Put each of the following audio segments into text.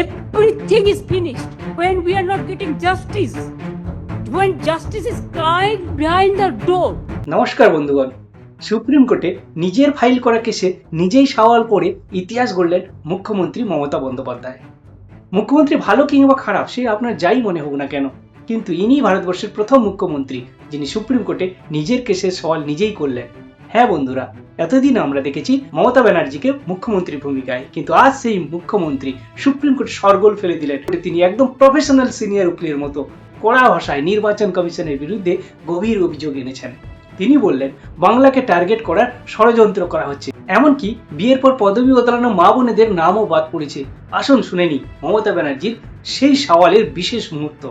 everything is finished when we are not getting justice. When justice is crying behind the door. নমস্কার, বন্ধুগণ supreme কোর্টে নিজের file করা কেসে নিজেই সওয়াল করে ইতিহাস গড়লেন মুখ্যমন্ত্রী মমতা বন্দ্যোপাধ্যায় মুখ্যমন্ত্রী ভালো কিংবা খারাপ, সে আপনার যাই মনে হোক না কেন, কিন্তু ইনি ভারতবর্ষের প্রথম মুখ্যমন্ত্রী, যিনি সুপ্রিম কোর্টে নিজের কেসের সওয়াল নিজেই করলেন হ্যাঁ বন্ধুরা, এতদিন আমরা দেখেছি মমতা ব্যানার্জিকে মুখ্যমন্ত্রীর ভূমিকায়, কিন্তু আজ সেই মুখ্যমন্ত্রী সুপ্রিম কোর্ট সরগোল ফেলে দিলেন। তিনি একদম প্রফেশনাল সিনিয়র উকিলের মতো কড়া ভাষায় নির্বাচন কমিশনের বিরুদ্ধে গভীর অভিযোগ এনেছেন। তিনি বললেন, বাংলাকে টার্গেট করার ষড়যন্ত্র করা হচ্ছে। এমনকি বিয়ের পর পদবি বদলানো মা বোনেদের নামও বাদ পড়েছে। আসুন শুনে নি মমতা ব্যানার্জির সেই সওয়ালের বিশেষ মুহূর্ত।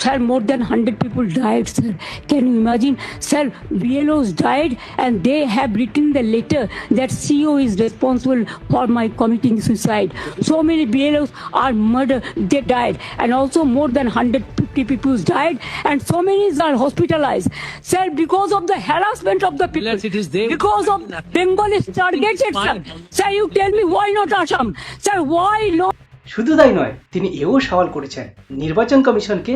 Sir, more than 100 people died, sir. Can you imagine? Sir, BLOs died and they have written the letter that CEO is responsible for my committing suicide. So many BLOs are murdered, they died. And also more than 150 people died and so many are hospitalized. Sir, because of the harassment of the people. Yes, it is there. Because of Bengal is targeted, sir. Sir, you tell me why not Assam? Sir, why not? শুধু তাই নয়, তিনি এও সওয়াল করেছেন, নির্বাচন কমিশনকে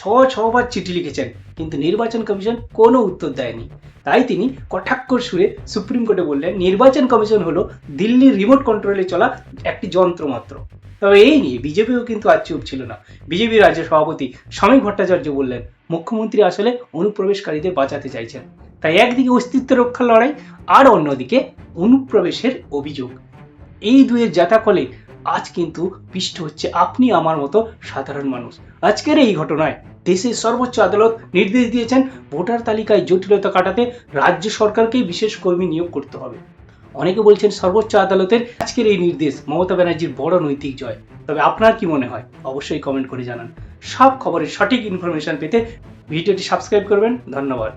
ছ ছবার চিঠি লিখেছেন, কিন্তু নির্বাচন কমিশন কোনো উত্তর দেয়নি। তাই তিনি কটাক্ষর সুরে সুপ্রিম কোর্টে বললেন, নির্বাচন কমিশন হলো দিল্লির রিমোট কন্ট্রোলে চলা একটি যন্ত্র মাত্র। তবে এই নিয়ে বিজেপিও কিন্তু আর চুপ ছিল না। বিজেপি রাজ্য সভাপতি সমীক ভট্টাচার্য বললেন, মুখ্যমন্ত্রী আসলে অনুপ্রবেশকারীদের বাঁচাতে চাইছেন। তাই একদিকে অস্তিত্ব রক্ষার লড়াই, আর অন্যদিকে অনুপ্রবেশের অভিযোগ। এই দুয়ের জাতাকলে আজ কিন্তু পিষ্ট হচ্ছে আপনি আমার মতো সাধারণ মানুষ। আজকের এই ঘটনায় দেশের সর্বোচ্চ আদালত নির্দেশ দিয়েছেন ভোটার তালিকায় জটিলতা কাটাতে রাজ্য সরকারকেই বিশেষ কর্মী নিয়োগ করতে হবে। অনেকে বলছেন সর্বোচ্চ আদালতের আজকের এই নির্দেশ মমতা ব্যানার্জির বড় নৈতিক জয়। তবে আপনার কি মনে হয়? অবশ্যই কমেন্ট করে জানান। সব খবরের সঠিক ইনফরমেশন পেতে ভিডিওটি সাবস্ক্রাইব করবেন। ধন্যবাদ।